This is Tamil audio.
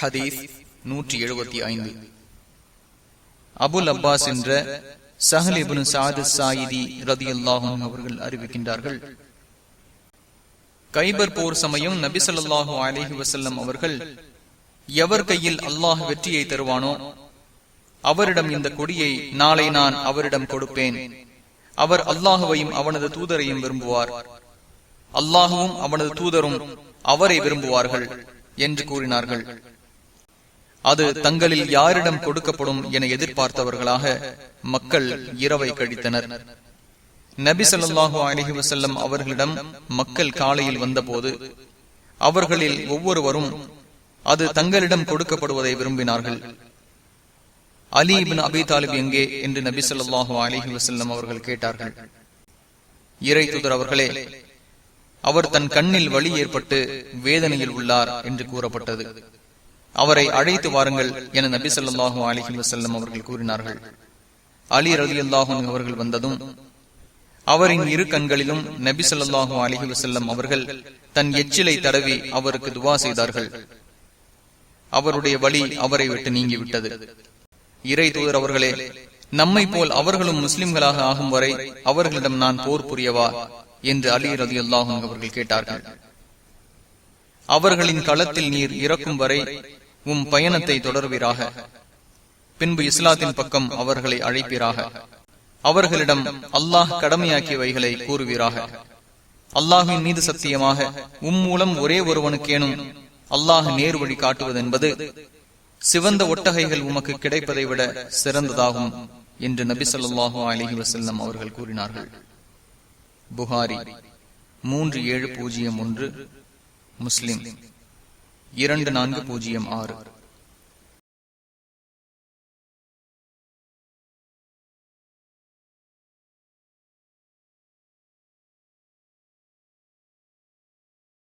ஹதீஸ் நூற்றி எழுபத்தி ஐந்து. அபுல் அப்பாஸ் என்ற சஹலிபுன் சாது சாயிதி ரதி அல்லாஹும் அவர்கள் அறிவிக்கின்றார்கள். கைபர் போர் சமயம் நபிசல்லாஹு அலஹி வசல்லம் அவர்கள் எவர் கையில் அல்லாஹ் வெற்றியை தருவானோ அவரிடம் இந்த கொடியை நாளை நான் அவரிடம் கொடுப்பேன். அவர் அல்லாஹுவையும் அவனது தூதரையும் விரும்புவார். அல்லாஹுவும் அவனது தூதரும் அவரை விரும்புவார்கள் என்று கூறினார்கள். அது தங்களில் யாரிடம் கொடுக்கப்படும் என எதிர்பார்த்தவர்களாக மக்கள் இரவை கழித்தனர். நபி சொல்லாஹு அலஹி வசல்லம் அவர்களிடம் மக்கள் காலையில் வந்தபோது அவர்களில் ஒவ்வொருவரும் அது தங்களிடம் கொடுக்கப்படுவதை விரும்பினார்கள். அலி பின் அபி தாலிப் எங்கே என்று நபி சொல்லாஹு அலஹி வசல்லம் அவர்கள் கேட்டார்கள். இறை தூதர் அவர்களே அவர் தன் கண்ணில் வழி ஏற்பட்டு வேதனையில் உள்ளார் என்று கூறப்பட்டது. அவரை அழைத்து வாருங்கள் என நபி சொல்லாஹு அலிஹி வசல்லம் அவர்கள் கூறினார்கள். அலி அலி அல்லாஹும் அவர்கள் வந்ததும் அவரின் இரு கண்களிலும் நபி சொல்லாஹு அலிஹி வசல்லம் அவர்கள் தன் எச்சிலை தடவி அவருக்கு துவா செய்தார்கள். அவருடைய வழி அவரை விட்டு நீங்கிவிட்டது. இறை தூதர் அவர்களே நம்மை போல் அவர்களும் முஸ்லிம்களாக ஆகும் வரை அவர்களிடம் நான் போர் புரியவா? என்று அலி ரதி அல்லாஹும் அவர்கள் கேட்டார்கள். அவர்களின் களத்தில் நீர் இறக்கும் வரை உம் பயணத்தை தொடர்வீராக. பின்பு இஸ்லாத்தின் பக்கம் அவர்களை அழைப்பீராக. அவர்களிடம் அல்லாஹ் கடமையாக்கியவைகளை கூறுவீராக. அல்லாஹின் மீது சத்தியமாக உம் மூலம் ஒரே ஒருவனுக்கேனும் அல்லாஹ் நேர் வழி காட்டுவதென்பது சிவந்த ஒட்டகைகள் உமக்கு கிடைப்பதை விட சிறந்ததாகும் என்று நபி சொல்லாஹு அலஹி வசல்லம் அவர்கள் கூறினார்கள். புகாரி மூன்று ஏழு பூஜ்ஜியம் ஒன்று முஸ்லிம் இரண்டு நான்கு பூஜ்ஜியம் ஆறு.